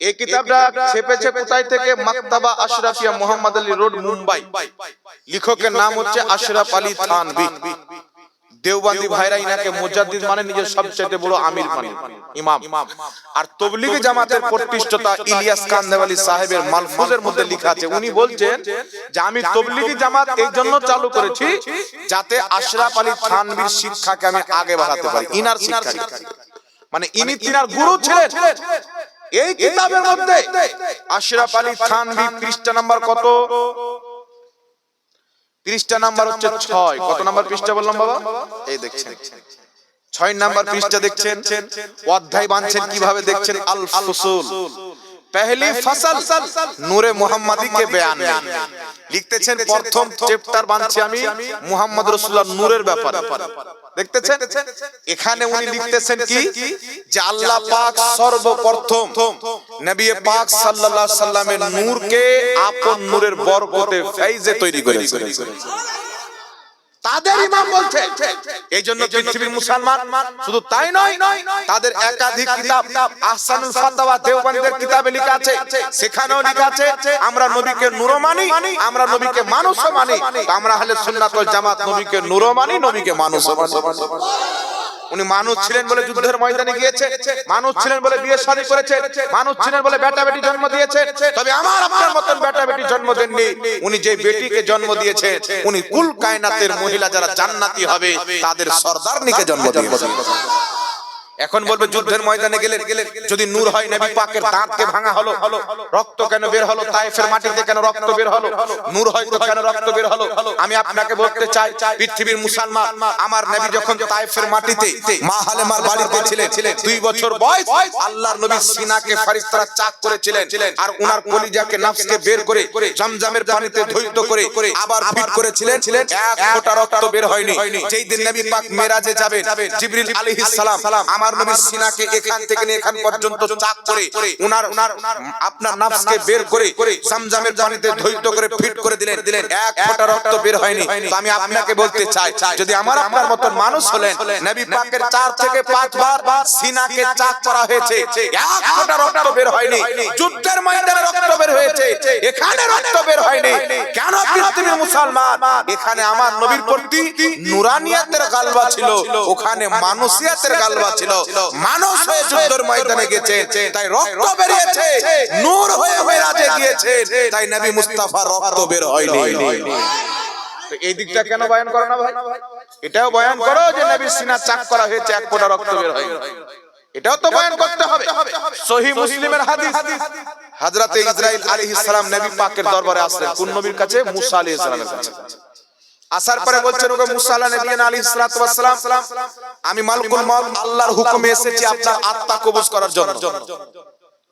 এই কিতাবটা ছেপেছে কোথায় থেকে? মাকতাবা আশরাফিয়া মোহাম্মদ আলী রোড মুম্বাই। লেখকের নাম হচ্ছে আশরাফ আলী থানভি। দেওবন্দি ভাইরা ইনাকে মুজাদ্দিদ মানে নিজের সবচেয়ে বড় আমির মানে। ইমাম। আর তবলিগি জামাতের প্রতিষ্ঠাতা ইলিয়াস কান্দেওয়ালি সাহেবের মালফুজের মধ্যে লেখা আছে। উনি বলছেন যে আমি তবলিগি জামাত এই জন্য চালু করেছি যাতে আশরাফ আলী থানভীর শিক্ষাকে আমি আগে বাড়াতে পারি। ইনার শিক্ষা। মানে ইনি তিনার গুরু ছিলেন। এই কিতাবের মধ্যে আশরাফ আলী থানভি পৃষ্ঠা নাম্বার কত? পৃষ্ঠা নাম্বার হচ্ছে ছয়। কত নাম্বার পৃষ্ঠা বললাম বাবা? এই দেখছেন। ছয় নাম্বার পৃষ্ঠা দেখছেন। অধ্যায় বানছেন কীভাবে দেখছেন? আল ফুসুল পহলি ফসল নূরে মুহাম্মাদি কে বয়ান में। লিখতেছেন প্রথম চ্যাপ্টার বানছি আমি মুহাম্মদ রাসূলুল্লাহ নূরের ব্যাপারে। দেখতেছেন? এখানে উনি লিখতেছেন কি? যে আল্লাহ পাক সর্বপ্রথম নবী পাক সাল্লাল্লাহু আলাইহি সাল্লামের নূরকে আপন নূরের বরকতে ফেইজে তৈরি করেছেন তাদের ইমাম বলছে এই জন্য পৃথিবীর মুসলমান শুধু তাই নয় তাদের একাধিক কিতাব আহসানুল ফাতাওয়া দেওবন্দের কিতাবে লেখা আছে সেখানেও লেখা আছে আমরা নবীকে নূরও মানি আমরা নবীকে মানুষ মানি আমরা হলে ওয়াল জামাত নবীকে নূরও মানি নবীকে মানুষ মানি। উনি মানুষ ছিলেন বলে যুদ্ধের ময়দানে গিয়েছে। মানুষ ছিলেন বলে বিয়ে শাদী করেছে। মানুষ ছিলেন বলে বেটা বেটি জন্ম দিয়েছে। তবে আমার আপনার মতন বেটা বেটি জন্ম দেননি। উনি যে বেটিকে জন্ম দিয়েছে উনি কুল কায়নাতের মহিলা যারা জান্নাতি হবে তাদের সর্দারনিকে জন্ম দিয়েছে। এখন বলবে যুদ্ধের ময়দানে গেলে যদি নূর হয় নবী পাকের দাঁতকে ভাঙা হলো রক্ত কেন বের হলো তাইফের মাটিতে কেন রক্ত বের হলো? নূর হয় তো কেন রক্ত বের হলো? আমি আপনাকে বলতে চাই পৃথিবীর মুসলমান আমার নবী যখন তাইফের মাটিতে মা হালেমার বাড়িতে ছিলেন দুই বছর বয়স আল্লাহর নবী সিনাকে ফেরেশতারা চাক করেছিলেন আর উনার কলিজাকে নফসকে বের করে জমজমের পানিতে ধৈর্য করে আবার ফিট করেছিলেন এক ফোঁটা রক্ত বের হয়নি যেই দিন নবী পাক মেরাজে যাবেন জিবরিল আলাইহিস সালাম আমার নবী সিনাকে এখান থেকে নিয়ে এখান পর্যন্ত চাক করে উনার উনার আপনার নফসকে বের করে জমজমের পানিতে ধৈর্য করে ফিট করে দিলেন। দিলেন। এক ফোঁটা রক্ত বের হয়নি। তো আমি আপনাকে বলতে চাই যদি আমার আপনার মতন মানুষ হলেন নবী পাকের চার থেকে পাঁচবার সিনাকে চাক করা হয়েছে। এক ফোঁটা রক্ত বের হয়নি। যুদ্ধের ময়দানে রক্ত বের হয়েছে। এখানে রক্ত বের হয়নি। কেন পৃথিবীর মুসলমান? এখানে আমার নবীর প্রতি নুরানিয়াতের গালবা ছিল ওখানে মানুষিয়াতের গালবা ছিল মানুষ হয়ে যুদ্ধের ময়দানে গেছে। তাই রক্ত বেরিয়েছে। নূর হয়ে মেরাজে গিয়েছে তাই নবী মুস্তাফা রক্ত বের হয়নি। এই দিকটা কেন বয়ান করো না ভাই? এটাও বয়ান করো যে নবী সিনা চাক করা হয়েছে এক ফোঁটা রক্ত বের হয়নি। এটাও তো বয়ান করতে হবে। সহি মুসলিমের হাদিস। হযরতে ইসরাইল আলাইহিস সালাম নবী পাকের দরবারে আসলেন। কোন নবীর কাছে? মুসা আলাইহিস সালামের কাছে। আসার পরে বলছেন ওগো মুসা আলাইহিস সালাতু ওয়াস সালাম আমি মালিকুল মউত আল্লাহর হুকুমে এসেছি আপনার আত্মা কবজ করার জন্য।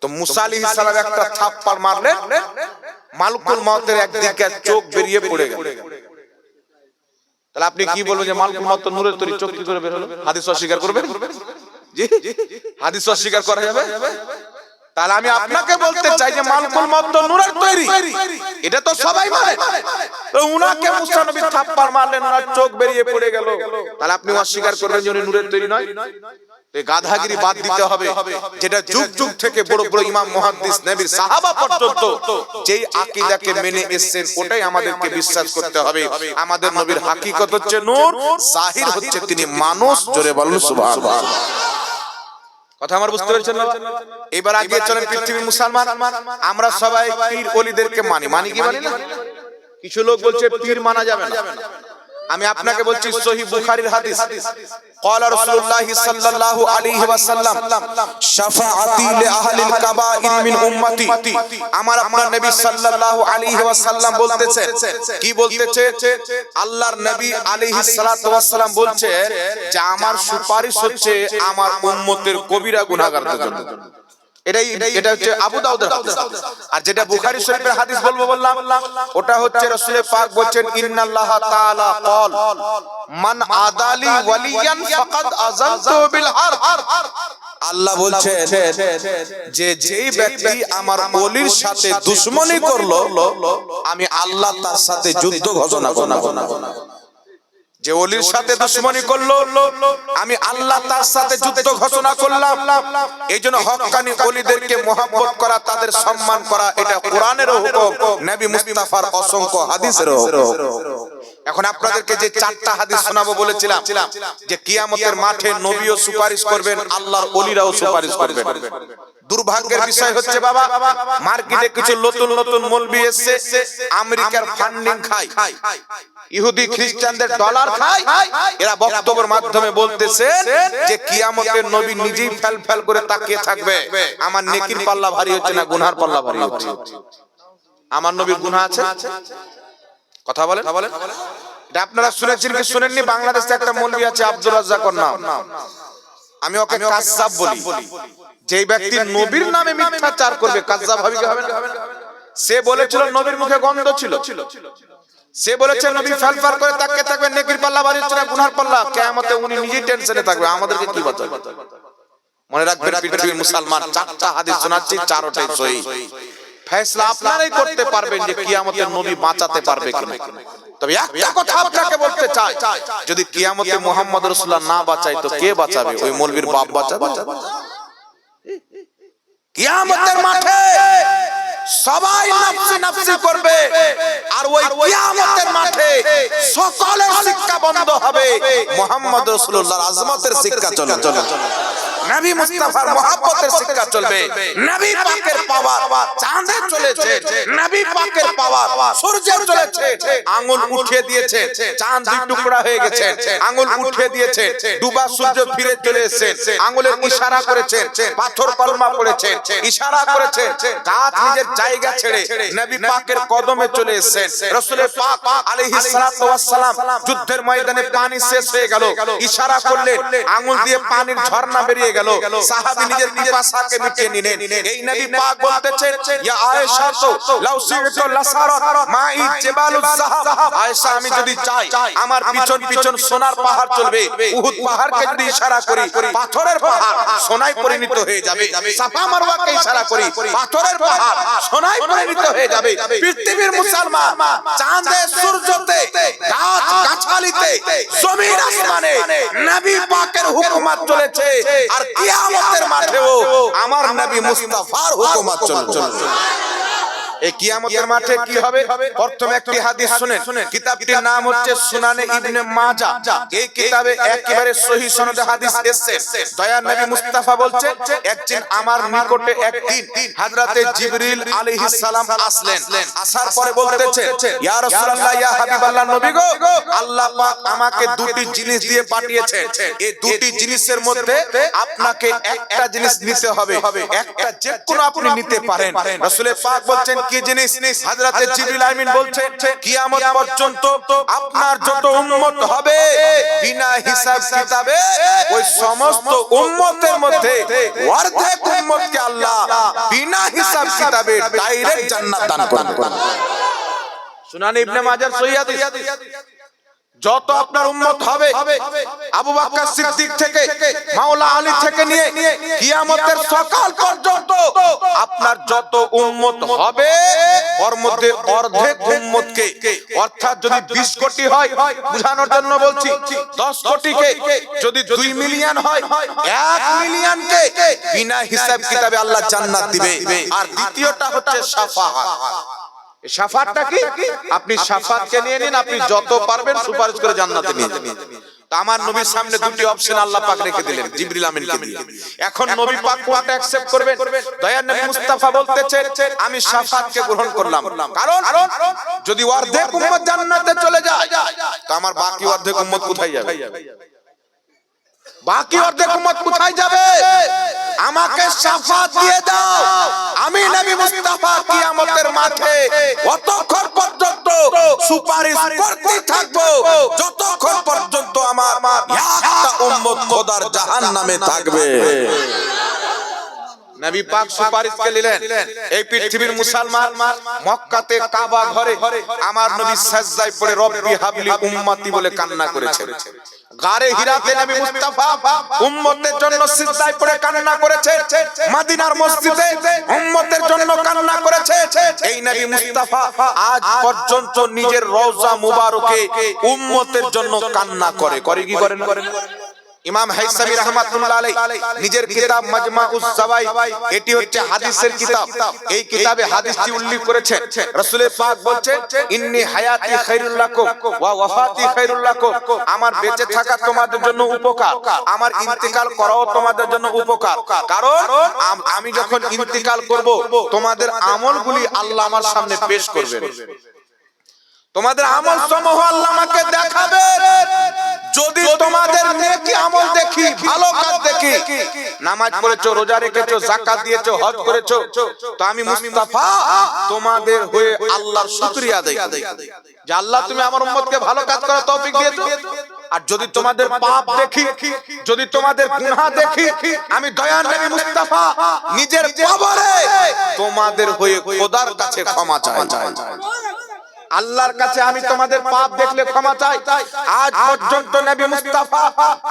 তো মুসা আলাইহিস সালাম একটা থাপ্পড় মারলেন। মালিকুল মউতের একদিকে চোখ বেরিয়ে পড়ে গেল। তাহলে আপনি কি বলবেন যে মালিকুল মউত তো নূরের তৈরি, চোখ কি করে বের হলো? হাদিস অস্বীকার করবেন? জি। হাদিস অস্বীকার করা যাবে? তাহলে আমি আপনাকে বলতে চাই যে মালকুল মত তো নূরের তৈরি। এটা তো সবাই মানে। তো উনাকে মুসা নবী থাপ্পড় মারলেন ওনার চোখ বেরিয়ে পড়ে গেল। তাহলে আপনি অস্বীকার করবেন যে উনি নূরের তৈরি নয়? গাধাগিরি বাদ দিতে হবে। যেটা যুগ যুগ থেকে বড় বড় ইমাম মুহাদ্দিস নবীর সাহাবা পর্যন্ত যেই আকীদাকে মেনে এসেছেন ওটাই আমাদেরকে বিশ্বাস করতে হবে। আমাদের নবীর হাকিকত হচ্ছে নূর জাহির হচ্ছে তিনি মানুষ জোরে বলুন সুবহানাল্লাহ। কথা আমার বুঝতে পারছেন না? এবার আগে চলেন পৃথিবীর মুসলমান। আমরা সবাই পীর ওলিদেরকে মানি। মানি। কি মানি না? কিছু লোক বলছে পীর মানা যাবে না। আমি আপনাকে বলছি সহি বুখারীর হাদিস। قال رسول الله صلى الله عليه وسلم شفاعتي আহলিল কাবাইর من উম্মতি। আমার আপনার নবী সাল্লাল্লাহু আলাইহি ওয়াসাল্লাম বলতেছে কি বলতেছে? আল্লাহর নবী আলাইহিস সালাতু ওয়াসসালাম বলছে যে আমার সুপারিশ হচ্ছে আমার উম্মতের কবিরা গুনাহগারদের জন্য। এটাই এটা হচ্ছে আবু দাউদের হাদিস। আর যেটা বুখারী শরীফের হাদিস বলব বললাম ওটা হচ্ছে রাসূল পাক বলেন ইন্নাল্লাহ তাআলা ক্বাল মান আদালি ওয়ালিয়ান ফাকাদ আযানতু বিল আল্লাহ বলছেন যে যেই ব্যক্তি আমার ওলির সাথে দুশমনি করল আমি আল্লাহ তার সাথে যুদ্ধ ঘোষণা করব যে অলির সাথে দুশ্মনী করল আমি আল্লাহ তার সাথে যুদ্ধ ঘোষণা করলাম। এই জন্য হকানি অলিদেরকে মোহাম্মত করা তাদের সম্মান করা এটা কোরআনের হুকুম। নবী মুস্তাফার অসংখ্য হাদিসের হুকুম। এখন আপনাদেরকে যে চারটা হাদিস শোনাবো বলেছিলাম, যে কিয়ামতের মাঠে নবীও সুপারিশ করবেন, আল্লাহর অলিরাও সুপারিশ করবেন। দুর্ভাগ্যের বিষয় হচ্ছে বাবা, মার্কেটে কিছু নতুন নতুন মলবি এসছে, আমেরিকার ফান্ডিং খায়। ইহুদি খ্রিস্টানদের ডলার খায়। এরা বক্তব্যের মাধ্যমে বলতেছে যে কিয়ামতের নবী নিজেই ফেল ফেল করে তাকিয়ে থাকবে। আমার নেকির পাল্লা ভারী হচ্ছে না গুনহার পাল্লা ভারী হচ্ছে। আমার নবীর গুনাহ আছে? কথা বলেন এটা আপনারা শুনেছেন কি শুনেননি বাংলাদেশে একটা মৌলবি আছে আব্দুর রাজ্জাকর নাম। আমি ওকে কাজ্জাব বলি। যে ব্যক্তি নবীর নামে মিথ্যাচার করবে কাজ্জাব হবে কি হবে না? সে বলেছিল নবীর মুখে গন্ধ ছিল। সে বলেছে নবী ফালফার করে তাকে থাকবে নেকির পাল্লা বাড়ি হচ্ছে না গুনার পাল্লা। কিয়ামতে উনি নিজেই টেনশনে থাকবে আমাদেরকে কি বাঁচাবে? মনে রাখবেন পৃথিবীর মুসলমান। চারটা হাদিস শোনাচ্ছি চারটাই সহি। ফয়সলা আপনারাই করতে পারবেন যে কিয়ামতের নবী বাঁচাতে পারবে কিনা। তবে একটা কথা আপনাকে বলতে চাই যদি কিয়ামতে মোহাম্মদ রাসূলুল্লাহ না বাঁচায় তো কে বাঁচাবে? ওই মৌলবীর বাপ বাঁচাবে? কিয়ামতের মাঠে সবাই নাফসি নাফসি করবে। আর ওই কিয়ামতের মাঠে সকলের শিক্ষা বন্ধ হবে। মোহাম্মদ রাসূলুল্লাহর আজমতের শিক্ষা চলে চলে নবী মুস্তাফার মহব্বতের শিক্ষা চলবে। নবী পাকের পাওয়ার চাঁদে চলেছে। নবী পাকের পাওয়ার সূর্যে চলেছে। আঙ্গুল উঠিয়ে দিয়েছে। চাঁদ দুই টুকরা হয়ে গেছে। আঙ্গুল উঠিয়ে দিয়েছে। ডুবা সূর্য ফিরে চলে এসেছে। আঙ্গুলের ইশারা করেছে। পাথর কলমা পড়েছে। ইশারা করেছে। গাছ নিজের জায়গা ছেড়ে নবী পাকের কদমে চলে এসেছেন রাসূলের পাক আলাইহিস সালাতু ওয়াস সালাম যুদ্ধের ময়দানে পানি শেষ হয়ে গেল ইশারা করলেন আঙ্গুল দিয়ে পানির ঝর্ণা বেরিয়ে গেল। সাহাবী নিজের পিপাসাকে মিটিয়ে নিলেন। এই নবী পাক বলতেছেন ইয়া আয়েশা তো লাউ সিরতু লাসারাত মাই জাবালুজ যাহাব আয়েশা আমি যদি চাই আমার পিছন পিছন সোনার পাহাড় চলবে। উহুদ পাহাড়কে যদি ইশারা করি পাথরের পাহাড় সোনায় পরিণত হয়ে যাবে। সাফা মারওয়াকে ইশারা করি পাথরের পাহাড় সোনায় পরিণত হয়ে যাবে। পৃথিবীর মুসলমান চাঁদে সূর্যতে গাছ গাছালিতে জমিন আসমানে নবী পাকের হুকুমত চলেছে আর কিয়ামতের মাঠেও আমার নবী মুস্তাফার হুকুমত চলছে কিয়ামতের মাঠে কি হবে? প্রথম একটি হাদিস কিতাবটির নাম হচ্ছে সুনানে ইবনে মাজা। এই কিতাবে একেবারে সহি সনদে হাদিস দয়ার নবী মুস্তাফা বলছে একদিন আমার নিকটে একদিন জিবরিল আলাইহিস সালাম আসলেন। আসার পরে বলতেছে ইয়া রাসূলুল্লাহ, ইয়া হাবিবাল্লাহ নবী গো, আল্লাহ পাক আমাকে দুটি জিনিস দিয়ে পাঠিয়েছে এই দুটি জিনিসের মধ্যে আপনাকে একটা জিনিস নিতে হবে। একটা যে কোনো আপনি নিতে পারেন। রাসূলের পাক বলছেন কি জিনিস হযরতে জিবরিল আমিন বলছেন কিয়ামত পর্যন্ত আপনার যত উম্মত হবে বিনা হিসাব কিতাবে ওই সমস্ত উম্মতের মধ্যে অর্ধেক উম্মতকে আল্লাহ বিনা হিসাব কিতাবে ডাইরেক্ট জান্নাত দান করবেন সুনান ইবনে মাজার সহিহ হাদিস যত আপনার উম্মত হবে, আবু বকর সিদ্দিক থেকে, মাওলা আলী থেকে নিয়ে কিয়ামতের সকাল পর্যন্ত আপনার যত উম্মত হবে, ওর মধ্যে অর্ধেক উম্মতকে, অর্থাৎ যদি 20 কোটি হয়, বুঝানোর জন্য বলছি 10 কোটিকে যদি 2 মিলিয়ন হয় 1 মিলিয়নকে বিনা হিসাব কিতাবে আল্লাহ জান্নাত দিবে। আর দ্বিতীয়টা হচ্ছে শাফাআত সাফাতটা কি আপনি সাফাতকে নিয়ে নিন আপনি যত পারবেন সুপারিশ করে জান্নাতে নিয়ে তা আমার নবীর সামনে দুটি অপশন আল্লাহ পাক রেখে দিলেন জিবরিল আমিনকে দিয়ে। এখন নবী পাক অ্যাকসেপ্ট করবেন? দয়ার নবী মুস্তাফা বলতেছে আমি সাফাতকে গ্রহণ করলাম। কারণ যদি অর্ধেক উম্মত জান্নাতে চলে যায় তো আমার বাকি অর্ধেক উম্মত কোথায় যাবে? বাকি অর্ধেক উম্মত কোথায় যাবে? আমাকে শাফাত দিয়ে দাও। আমি নবী মুস্তাফা কিয়ামতের মাঠে অতক্ষণ পর্যন্ত সুপারিশ করতে থাকব যতক্ষণ পর্যন্ত আমার একটা উম্মত খোদার জাহান্নামে থাকবে। নবী পাক সুপারিশ কে নিলেন? এই পৃথিবীর মুসলমান মক্কাতে কাবা ঘরে আমার নবী সাজদায় পড়ে রব্বি হাবলি উম্মতি বলে কান্না করেছেন। গারে হিরাতে নবী মুস্তাফা উম্মতের জন্য সিজদায় পড়ে কান্না করেছে। মদিনার মসজিদে উম্মতের জন্য কান্না করেছে। এই নবী মুস্তাফা আজ পর্যন্ত নিজের রওজা মুবারকে উম্মতের জন্য কান্না করে। করে কি করেন করেন ইমাম হাইসামি রহমাতুল্লাহ আলাই নিজের কিতাব মাজমা উস জাওয়াই এটি হচ্ছে হাদিসের কিতাব। এই কিতাবে হাদিসটি উল্লেখ করেছেন রাসূলের পাক বলছেন ইন্নি হায়াতি খায়রুল লাকুম ওয়া ওয়াফাতি খায়রুল লাকুম আমার বেঁচে থাকা তোমাদের জন্য উপকার আমার ইন্তেকাল করাও তোমাদের জন্য উপকার কারণ আমি যখন ইন্তেকাল করব তোমাদের আমলগুলি আল্লাহ আমার সামনে পেশ করবেন। তোমাদের আমল সমূহ আল্লাহ আমাকে দেখাবে। যদি তোমাদের নেকি আমল দেখি ভালো কাজ দেখি নামাজ পড়েছো রোজা রেখেছো যাকাত দিয়েছ হজ করেছ তো আমি মুস্তাফা তোমাদের হয়ে আল্লাহর শুকরিয়া করি যে আল্লাহ তুমি আমার উম্মতকে ভালো কাজ করার তৌফিক দিয়েছ? আর যদি তোমাদের পাপ দেখি যদি তোমাদের গুনাহ দেখি আমি দয়ার নবী মুস্তাফা নিজের কবরে তোমাদের হয়ে খোদার কাছে ক্ষমা চাই। আল্লাহর কাছে আমি তোমাদের পাপ দেখলে ক্ষমা চাই আজ পর্যন্ত নবী মুস্তাফা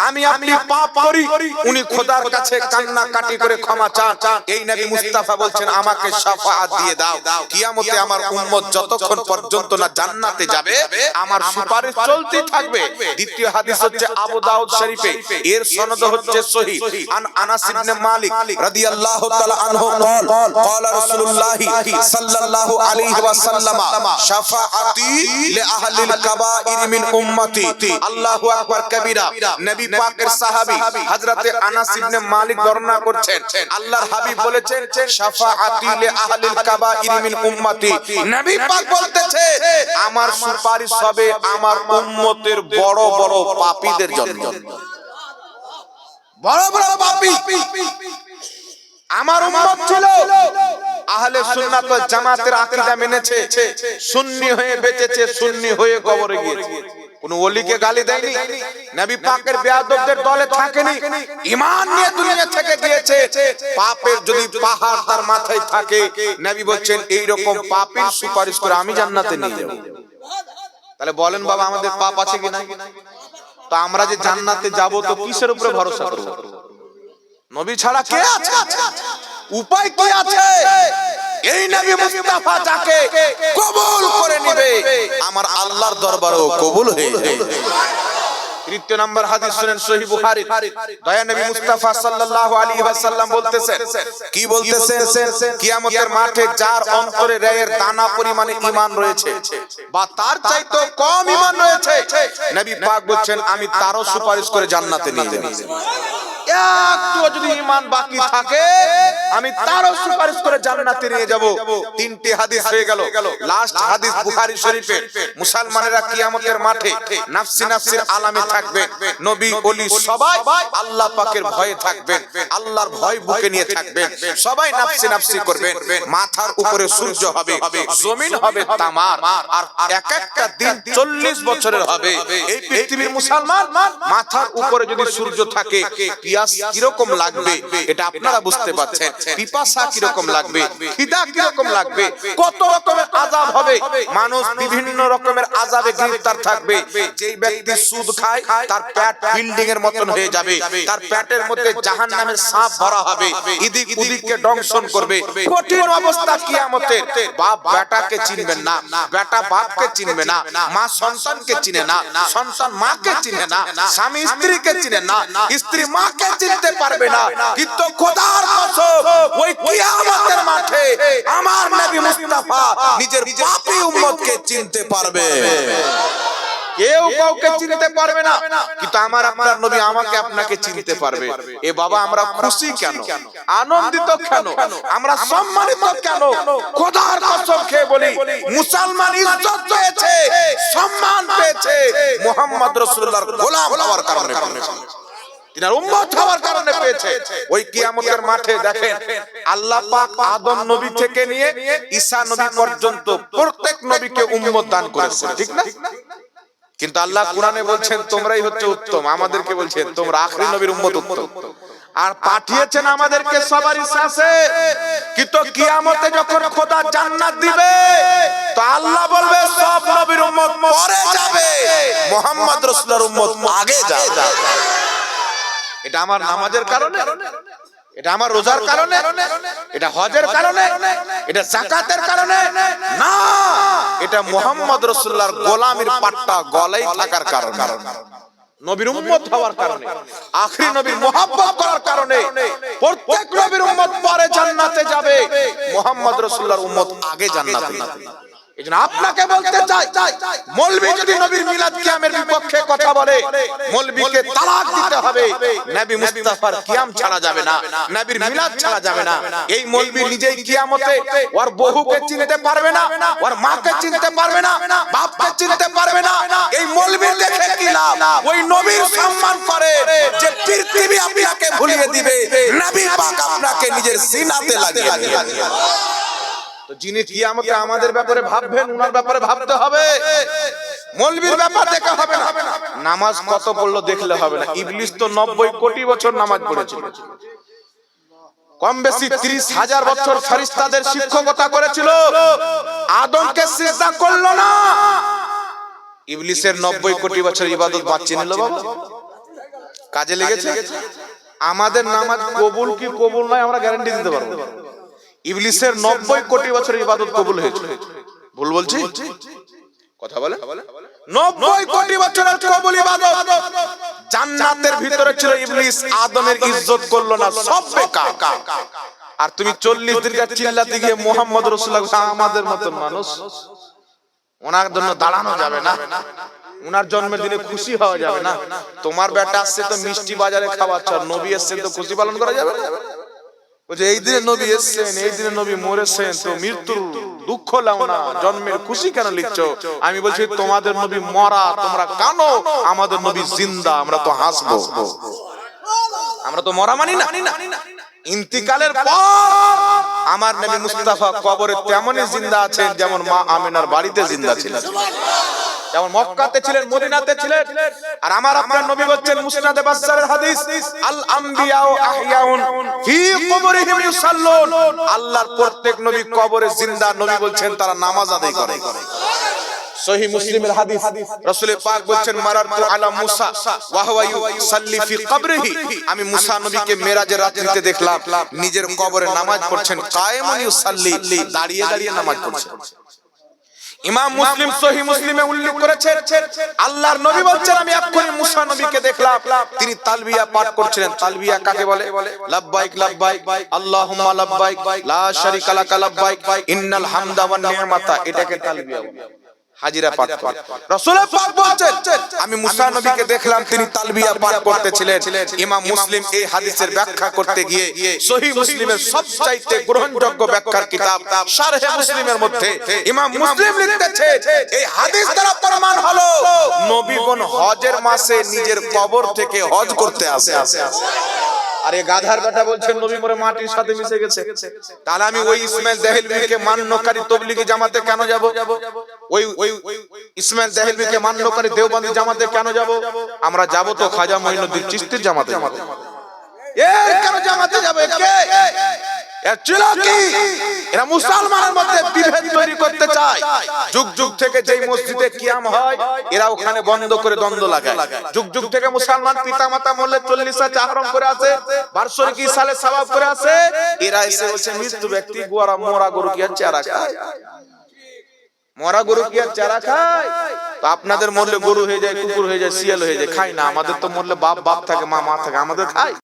আমি আপনি পাপ করি উনি খোদার কাছে কান্না কাটি করে ক্ষমা চান এই নবী মুস্তাফা বলছেন আমাকে শাফাআত দিয়ে দাও কিয়ামতে আমার উম্মত যতক্ষণ পর্যন্ত না জান্নাতে যাবে আমার সুপারিশ চলতে থাকবে দ্বিতীয় হাদিস হচ্ছে আবু দাউদ শরীফে এর সনদ হচ্ছে সহিহ আন আনাস ইবনে মালিক রাদিয়াল্লাহু তাআলা আনহু قال قال رسول الله صلى الله عليه وسلم কাবাইর মিন উম্মতি। আল্লাহু আকবার কবীরা, নবী পাকের সাহাবী হযরতে আনাস ইবনে মালিক বর্ণনা করছেন, আল্লাহর হাবিব বলেছেন, শাফাআতি কাবাইর মিন উম্মতি। নবী পাক বলতেছে, আমার সুপারিশ হবে আমার উম্মতের বড় বড় পাপীদের জন্য। বড় বড় পাপী। আমার উম্মত ছিল আহলে সুন্নাত ওয়াল জামাতের আকীদা মেনেছে। সুন্নি হয়ে বেঁচেছে সুন্নি হয়ে কবরে গিয়েছে। কোন ওলিকে গালি দেয়নি? নবী পাকের বেয়াদবদের দলে থাকেনি। ঈমান নিয়ে দুনিয়া থেকে গিয়েছে। পাপের যদি পাহাড় তার মাথায় থাকে নবী বলছেন এই রকম পাপের সুপারিশ করে আমি জান্নাতে নিয়ে যাব তাহলে বলেন বাবা আমাদের পাপ আছে কি না? তো আমরা যে জান্নাতে যাব তো কিসের উপরে ভরসা করব? নবী ছাড়া কে আছে? উপায় কি আছে? এই নবী মুস্তাফা যাকে কবুল করে নেবে আমার আল্লাহর দরবারেও কবুল হয়ে যাবে তৃতীয় নম্বর হাদিস শুনেন সহিহ বুখারী। দয়া নবী মুস্তাফা সাল্লাল্লাহু আলাইহি ওয়াসাল্লাম বলতেছেন কি বলতেছেন? কিয়ামতের মাঠে যার অন্তরে রায়ের দানা পরিমাণে ঈমান রয়েছে বা তার চাইতে কম ঈমান রয়েছে। নবী পাক বলছেন আমি তারও সুপারিশ করে জান্নাতে নিয়ে যাব। একটু যদি ঈমান বাকি থাকে, আমি তারও সুপারিশ করে জান্নাতে নিয়ে যাব। তিনটি হাদিস হয়ে গেল। লাস্ট হাদিস বুখারী শরীফে, মুসলমানেরা কিয়ামতের মাঠে নাফসি নাফসির আলামে নবী, ওলি সবাই আল্লাহ পাকের ভয়ে আল্লাহর ভয় বুকে নিয়ে সবাই নাফসি নাফসি মাথার উপরে সূর্য হবে, জমিন হবে তামার, আর এক একটা দিন চল্লিশ বছরের হবে। এই পৃথিবীর মুসলমান মাথার উপরে যদি সূর্য থাকে পিয়াস কীরকম লাগবে, এটা আপনারা বুঝতে পারছেন। পিপাসা কীরকম লাগবে, খিদা কীরকম লাগবে, কত রকমের আজাব হবে। মানুষ বিভিন্ন রকমের আজাবে গ্রেফতার থাকবে। যেই ব্যক্তি সুদ খায়, তার পেট বিল্ডিং এর মতন হয়ে যাবে। তার পেটের মধ্যে জাহান নামের সাপ ভরা হবে। ইদিক উদিককে দংশন করবে। কঠিন অবস্থা কিয়ামতে বাপ বেটাকে চিনবেন না। বেটা বাপকে চিনবে না। মা সন্তানকে চিনে না। সন্তান মাকে চিনে না। স্বামী স্ত্রীকে চিনে না। স্ত্রী মাকে চিনতে পারবে না। কিন্তু খোদার কসম, ওই কিয়ামতের মাঠে আমার নবী মুস্তাফা নিজের পাপী উম্মতকে চিনতে পারবে। কেউ কাউকে চিনতে পারবে না, কিন্তু আমার আপনার নবী আমাকে আপনাকে চিনতে পারবে। এ বাবা, আমরা খুশি কেন? আনন্দিত কেন? আমরা সম্মানিত কেন? খোদার কসম খেয়ে বলি, মুসলমান ইজ্জত পেয়েছে, সম্মান পেয়েছে, মোহাম্মদ রাসূলুল্লাহর গোলাম হওয়ার কারণে। তিনার উম্মত হওয়ার কারণে পেয়েছে। ওই কিয়ামতের মাঠে দেখেন, আল্লাহ পাক আদম নবী থেকে নিয়ে ঈসা নবী পর্যন্ত প্রত্যেক নবীকে উম্মত দান করেছে ঠিক না? কিন্তু আল্লাহ কোরআনে বলছেন, তোমরাই হচ্ছে উত্তম। আমাদেরকে বলছেন, তোমরা আখরি নবীর উম্মত উত্তম। আর পাঠিয়েছেন আমাদেরকে সবার ইচ্ছাছে কিন্তু কিয়ামতে যখন খোদা জান্নাত দিবে, তো আল্লাহ বলবে, সব নবীর উম্মত পরে যাবে। মোহাম্মদ রাসূলের উম্মত আগে যাবে। এটা আমার নামাজের কারণে। এটা আমার রোজার কারণে। এটা হজের কারণে। এটা জাকাতের কারণে। না! এটা মোহাম্মদ রসুল্লাহর গোলামের পাট্টা গলায় থাকার কারণ। নবীর উম্মত হওয়ার কারণে। আখরি নবীর মোহাম্মত করার কারণে। প্রত্যেক নবীর উম্মত পরে জান্নাতে যাবে। মোহাম্মদ রসুল্লাহর উম্মত আগে জান্নাতে যাবে এই আপনাকে বলতে চাই মৌলবি যদি নবীর মিলাদ কিয়ামের বিপক্ষে কথা বলে মৌলবিকে তালাক দিতে হবে। নবী মুস্তাফার কিয়াম ছাড়া যাবে না, নবীর মিলাদ ছাড়া যাবে না। এই মৌলবি নিজেই কিয়ামতে ওর বহুকে চিনতে পারবে না, ওর মাকে চিনতে পারবে না, বাপকে চিনতে পারবে না। এই মৌলবি দেখে কি লাভ? ওই নবীর সম্মান করে যে পৃথিবী আপনাকে ভুলিয়ে দিবে, নবী পাক আপনাকে নিজের সিনাতে লাগিয়ে দিবে। তো যিনি কিয়ামতে আমাদের ব্যাপারে ভাববেন উনার ব্যাপারে ভাবতে হবে। মৌলবীর ব্যাপার দেখা হবে না। নামাজ কত পড়ল দেখলে হবে না। ইবলিস তো নব্বই কোটি বছর নামাজ পড়েছিল। কম বেশি ত্রিশ হাজার বছর ফেরিস্তাদের শিক্ষকতা করেছিল। আদমকে সিজদা করল না। ইবলিসের নব্বই কোটি বছর ইবাদত বাঁচিয়ে নিল বাবা? কাজে লেগেছে? আমাদের নামাজ কবুল কি কবুল নয় আমরা গ্যারান্টি দিতে পারব। ইবলিসের নব্বই কোটি বছর ইবাদত কবুল হয়েছে। ভুল বলছি? কথা বলে? নব্বই কোটি বছরের কবুল ইবাদত। জান্নাতের ভিতরে ছিল ইবলিস আদমের ইজ্জত করল না সব বেকার। আর তুমি চল্লিশ দিন চিল্লাতে গিয়ে মোহাম্মদ রসুল্লাহ আমাদের মতন মানুষ। ওনার জন্য দাঁড়ানো যাবে না। উনার জন্মের দিনে খুশি হওয়া যাবে না। তোমার বেটা আসছে তো মিষ্টি বাজারে খাওয়াচ্ছ নবী এসছেন তো খুশি পালন করা যাবে না। বলছে, এই দিনে নবী এসছেন, এই দিনে নবী মরেছেন তো মৃত্যুর দুঃখ লাও না, জন্মের খুশি কেন লিখছো? আমি বলছি, তোমাদের নবী মরা, তোমরা কানো, আমাদের নবী জিন্দা, আমরা তো হাসবো। আমরা তো মরা মানি না। ইন্তিকালের পর আমার নবী মুস্তাফা কবরে তেমনই জিন্দা আছেন যেমন মা আমিনার বাড়িতে জিন্দা ছিলেন। যেমন মক্কাতে ছিলেন মদিনাতে ছিলেন আর আমার আপনার নবী বলছেন মুসনাদে বাসসারের হাদিস। আল আম্বিয়া ও আহিয়াউন। ফি কবরিহিম ইউসাল্লুন। আল্লাহর প্রত্যেক নবী কবরে জিন্দা নবী বলছেন তারা নামাজ আদায় করে। সহি মুসলিমের হাদিস। রাসূল পাক বলছেন মারারতু আলা মুসা ওয়া হুয়া ইউসাল্লি ফি কবরিহি। আমি মুসা নবীকে মেরাজের রাত্রিতে দেখলাম নিজের কবরে নামাজ পড়ছেন কায়েমুন ইউসাল্লি। দাঁড়িয়ে দাঁড়িয়ে নামাজ পড়ছেন ইমাম মুসলিম সহি মুসলিমে উল্লেখ করেছেন আল্লাহর নবী বলছেন আমি এক্ষুনি মুসা নবীকে দেখলাম। তিনি তালবিয়া পাঠ করছিলেন। তালবিয়া কাকে বলে? লাব্বাইক লাব্বাইক আল্লাহুম্মা লাব্বাইক। লা শারিকা লাকা লাব্বাইক। ইন্নাল হামদা ওয়ান নি'মাতা এটাকে তালবিয়া বলে। হাজিরা পাঠ করে রাসূল পাক বলছেন আমি মুসা নবীকে দেখলাম তিনি তালবিয়া পাঠ করতেছিলেন। ইমাম মুসলিম এই হাদিসের ব্যাখ্যা করতে গিয়ে মুসলিমের সবচাইতে গ্রহণযোগ্য ব্যাখ্যার কিতাব শারহে মুসলিমের মধ্যে। ইমাম মুসলিম লিখতেছে এই হাদিস দ্বারা প্রমাণ হলো নবীগণ হজের মাসে নিজের কবর থেকে হজ করতে আসে আরে গাধার কথা বলছেন, নবী মরে মাটির সাথে মিশে গেছে। তাহলে আমি ওই ইসমাইল দেহলভিকে মান্যকারী তবলিগি জামাতে কেন যাব? ওই ওই ইসমাইল দেহলভিকে মান্যকারী দেওবন্দি জামাতে কেন যাব? আমরা যাব তো খাজা মঈনুদ্দিন চিশতির জামাতে। এর কেন জামাতে যাবে? কে? মৃত্যু ব্যক্তি গোয়ারা মোরা গরু কি চারা খায়? মরা গরু কি আর চারা খায়? তো আপনাদের মরলে গরু হয়ে যায়, কুকুর হয়ে যায়, শিয়াল হয়ে যায় খাই না। আমাদের তো মরলে বাপ বাপ থাকে, মা মা থাকে, আমাদের খায়।